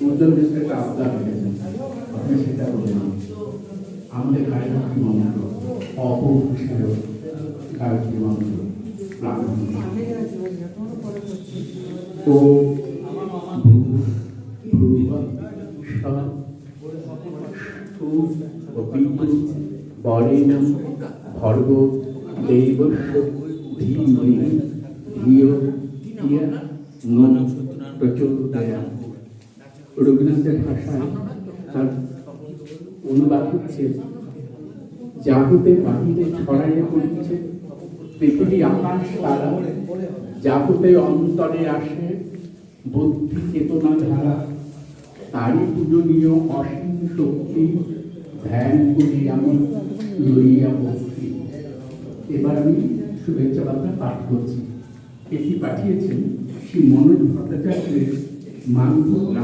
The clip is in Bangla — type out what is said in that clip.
উজ্জ্বল মিশ্র একটা আবদার রেখেছেন আপনি সেটা বলেন আমাদের গায়ত্রী মন্ত্র অপভূষিত গায়ত্রী মন্ত্র ও বরেণম ভর্গ দেবস্য ধীমহি ধিয় ইয়া প্রচোদয়া রবীন্দ্রনাথের ভাষায় তার অনুবাদ হচ্ছে জাগতে বাহিরে ছড়াইয়া পড়ছে, পৃথিবী আকাশ তারা। জাগতে অন্তরে আসে বুদ্ধি চেতনা ধারা। তারই পূজনীয় অসীম শক্তি ধ্যান করি আমি লইয়া বসি। এবার আমি শুভেচ্ছা বার্তা পাঠ করছি। এটি পাঠিয়েছেন শ্রী মনোজ ভট্টাচার্যের মানভূম